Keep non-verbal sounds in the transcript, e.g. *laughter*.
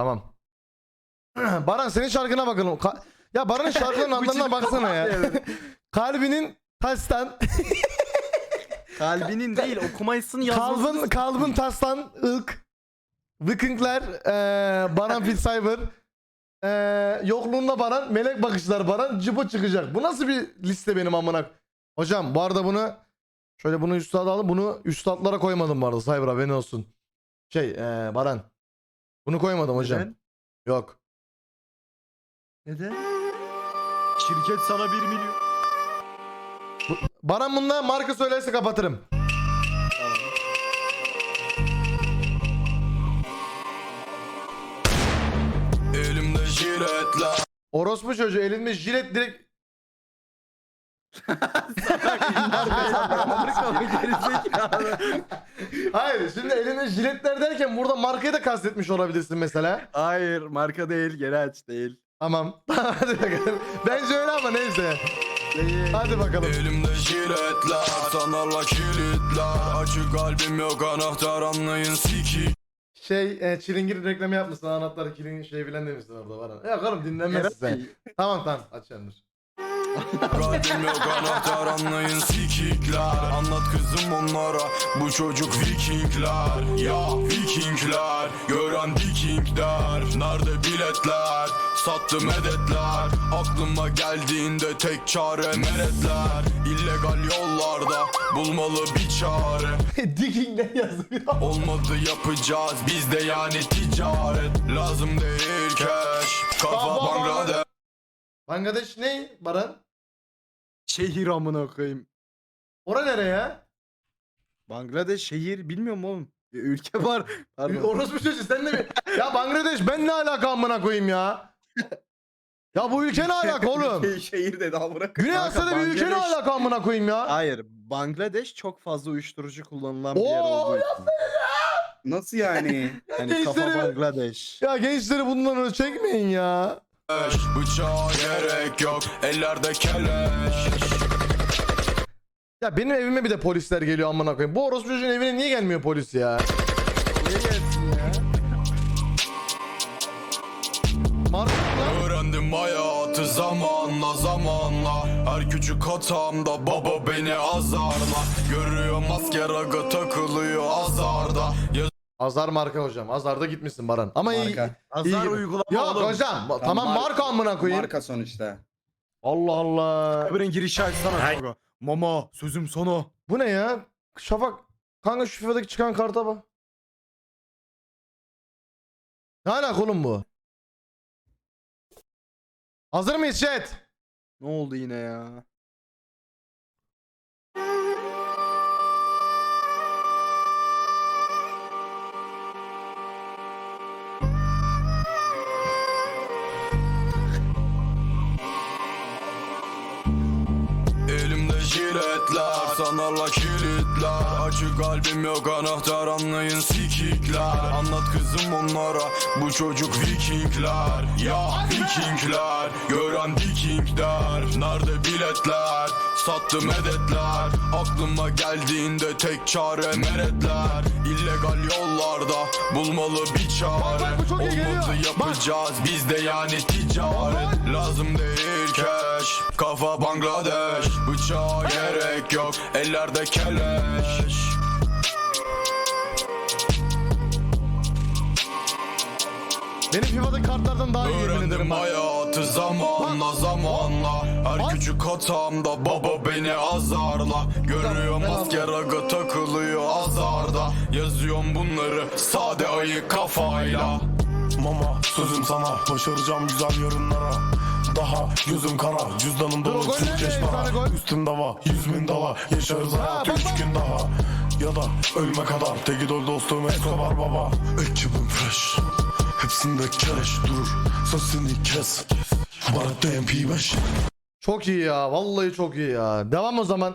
Tamam. *clears throat* Baran senin şarkına bakalım. Ka- ya Baran'ın şarkıların adlarına *laughs* baksana ya. *laughs* Kalbinin taştan, *laughs* Kalbinin değil okumayısın yazması. kalbin, kalbin taştan ılk. Vikingler, eee Baran Fitzcyber. Eee yokluğunda Baran, melek bakışlar Baran, cıbı çıkacak. Bu nasıl bir liste benim amına? Hocam bu arada bunu şöyle bunu üst aldım. Bunu üst altlara koymadım bu arada Cyber haberin olsun. Şey eee Baran. Bunu koymadım hocam. Neden? Yok. Neden? Şirket sana 1 milyon. Baran bunda marka söylerse kapatırım. Elimde jiletler Orospu çocuğu elinde jilet direkt *laughs* *laughs* Hayır şimdi elinde jiletler derken burada markayı da kastetmiş olabilirsin mesela. Hayır marka değil geri aç değil. Tamam. *laughs* Hadi bakalım. Bence öyle ama neyse. Değil. Hadi bakalım. Elimde jiletler Sanarla kilitler Açık kalbim yok anahtar anlayın siki Şey e, çilingir reklamı yapmışsın anahtarı kilin şey bilen demişsin orada var. Ya oğlum dinlenmezsin sen. Tamam tamam açıyorum dur. Kalbim yok anahtar anlayın sikikler. Anlat kızım onlara bu çocuk vikingler. Ya vikingler gören viking der Nerede biletler? Sattım medetler Aklıma geldiğinde tek çare meretler. İllegal yollarda bulmalı bir çare. *laughs* Digging ne yazıyor? Olmadı yapacağız bizde yani ticaret. Lazım değil cash. Kafa. Bangladeş Bangladeş ne Baran? Şehir amına koyayım. Ora nereye ya? Bangladeş şehir bilmiyorum oğlum. Bir ülke *laughs* var. Pardon. Orospu çocuğu sen de mi? Ya Bangladeş ben ne alaka amına koyayım ya? Ya bu ülke ne alaka *laughs* oğlum? Şey- şehir dedi amına koyayım. Güney Kanka, Asya'da bir ülke ne Bangladeş- alaka amına koyayım ya? Hayır. Bangladeş çok fazla uyuşturucu kullanılan bir yer Oo, olduğu için. Nasıl yani? *laughs* Yani kafa Bangladeş. Ya gençleri bundan öyle çekmeyin ya. Bıçağa gerek yok ellerde keleş Ya benim evime bir de polisler geliyor amına koyayım. Bu orospu çocuğun evine niye gelmiyor polis ya? Niye gelsin ya? Mark Öğrendim hayatı zamanla zamanla Her küçük hatamda baba beni azarla Görüyor maske raga takılıyor azarda Yaz- Azar marka hocam. Azar'da gitmişsin Baran. Ama iyi. Marka. Azar iyi- uygulama Yok oğlum. hocam. ba- Tamam marka- marka amına koyayım. Marka sonuçta. Allah Allah. Öbürün girişi açsana kanka. Mama sözüm sonu. Bu ne ya? Şafak. Kanka şu FIFA'daki çıkan karta bak. Ne alaka oğlum bu? Hazır mıyız chat? Ne oldu yine ya? Jiletler sanarla kilitler. Açık kalbim yok anahtar anlayın sikikler. Anlat kızım onlara bu çocuk vikingler. Ya vikingler gören viking der Nerede biletler? Sattım medetler Aklıma geldiğinde tek çare meretler. İllegal yollarda bulmalı bir çare. Bak, bak. Olmadı Bak. yapacağız bizde yani ticaret. Lazım değil cash. Kafa Bangladeş Bıçağa gerek yok Ellerde keleş. Benim FIFA'daki kartlardan daha iyi yemin Öğrendim bak. hayatı zamanla zamanla. Her Bak. küçük hatamda baba beni azarla. Görüyor maske raga takılıyor azarda. Yazıyorum bunları sade ayı kafayla. Mama sözüm sana. Başaracağım güzel yarınlara Daha gözüm kara cüzdanım Dur, o tane para. Üstümde var yüz bin dala Yaşarız Ha, hayatı üç gün daha. Ya da ölme kadar. Tek idol dostum Escobar baba. Ekibim fresh. Hepsinde cash durur. Sesini kes. Bana DMP5 Çok iyi ya. Vallahi çok iyi ya. Devam o zaman.